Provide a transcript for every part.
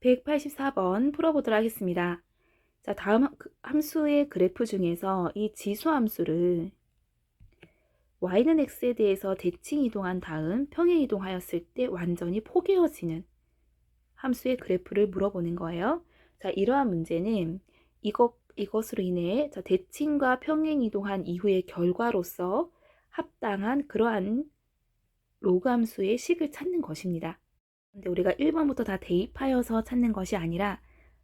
184번 풀어보도록 하겠습니다. 자, 다음 함- 그- 함수의 그래프 중에서 이 지수 함수를 y는 x에 대해서 대칭 이동한 다음 평행 이동하였을 때 완전히 포개어지는 함수의 그래프를 물어보는 거예요. 자, 이러한 문제는 이것, 이것으로 인해 자, 대칭과 평행 이동한 이후의 결과로서 합당한 그러한 로그 함수의 식을 찾는 것입니다. 근데 우리가 1번부터 다 대입하여서 찾는 것이 아니라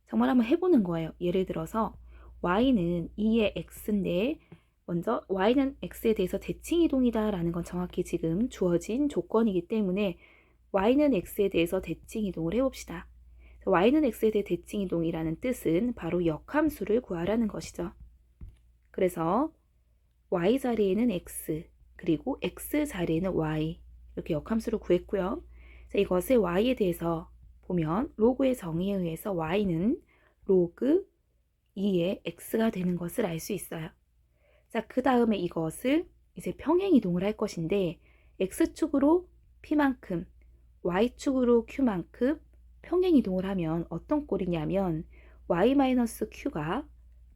정말 한번 해보는 거예요. 예를 들어서 y는 2의 x인데 먼저 y는 x에 대해서 대칭 이동이다 라는 건 정확히 지금 주어진 조건이기 때문에 y는 x에 대해서 대칭 이동을 해봅시다. y는 x에 대해 대칭 이동이라는 뜻은 바로 역함수를 구하라는 것이죠. 그래서 y 자리에는 x 그리고 x 자리에는 y 이렇게 역함수를 구했고요. 자, 이것을 y에 대해서 보면 로그의 정의에 의해서 y는 로그 2의 x가 되는 것을 알 수 있어요. 자, 그 다음에 이것을 이제 평행 이동을 할 것인데 x축으로 p만큼 y축으로 q만큼 평행 이동을 하면 어떤 꼴이냐면 y-q가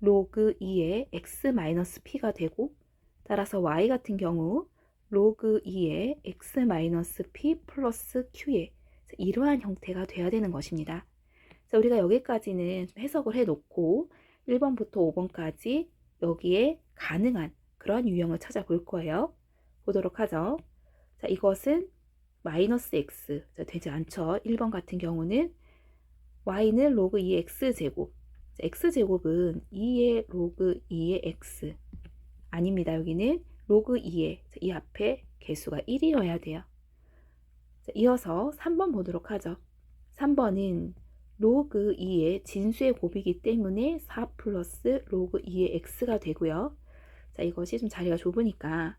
로그 2의 x-p가 되고 따라서 y 같은 경우 로그 2의 x-p 플러스 q의 이러한 형태가 돼야 되는 것입니다. 자, 우리가 여기까지는 좀 해석을 해놓고 1번부터 5번까지 여기에 가능한 그런 유형을 찾아볼 거예요. 보도록 하죠. 자, 이것은 마이너스 x 자, 되지 않죠. 1번 같은 경우는 y는 로그 2의 x제곱 자, x제곱은 2의 로그 2의 x 아닙니다. 여기는 로그 2의 이 앞에 개수가 1이어야 돼요. 자, 이어서 3번 보도록 하죠. 3번은 로그 2의 진수의 곱이기 때문에 4 플러스 로그 2의 x가 되고요. 자, 이것이 좀 자리가 좁으니까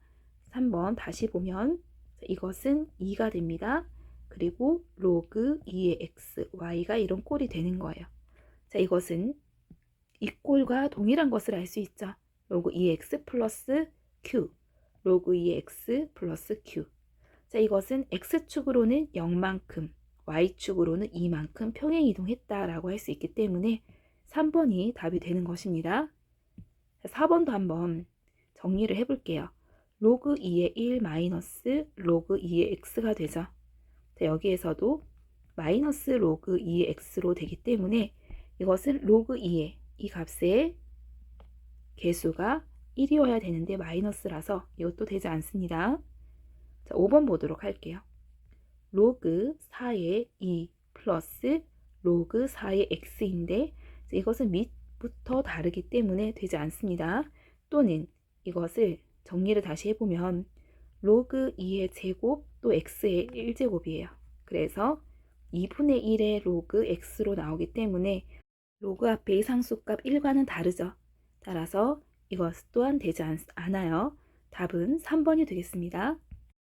3번 다시 보면 자, 이것은 2가 됩니다. 그리고 로그 2의 x, y가 이런 꼴이 되는 거예요. 자, 이것은 이 꼴과 동일한 것을 알 수 있죠. 로그 2x 플러스 q, 로그 2x 플러스 q. 자, 이것은 x축으로는 0만큼, y축으로는 2만큼 평행 이동했다라고 할 수 있기 때문에 3번이 답이 되는 것입니다. 자, 4번도 한번 정리를 해볼게요. 로그 2의 1 마이너스 로그 2의 x가 되죠. 자, 여기에서도 마이너스 로그 2의 x로 되기 때문에 이것은 로그 2의 이 값의 개수가 1이어야 되는데 마이너스라서 이것도 되지 않습니다. 자, 5번 보도록 할게요. 로그 4의 2 플러스 로그 4의 x인데 이것은 밑부터 다르기 때문에 되지 않습니다. 또는 이것을 정리를 다시 해보면 로그 2의 제곱 또 x의 1제곱이에요. 그래서 2분의 1의 로그 x로 나오기 때문에 로그 앞에 상수값 1과는 다르죠. 따라서 이것 또한 되지 않, 않아요. 답은 3번이 되겠습니다.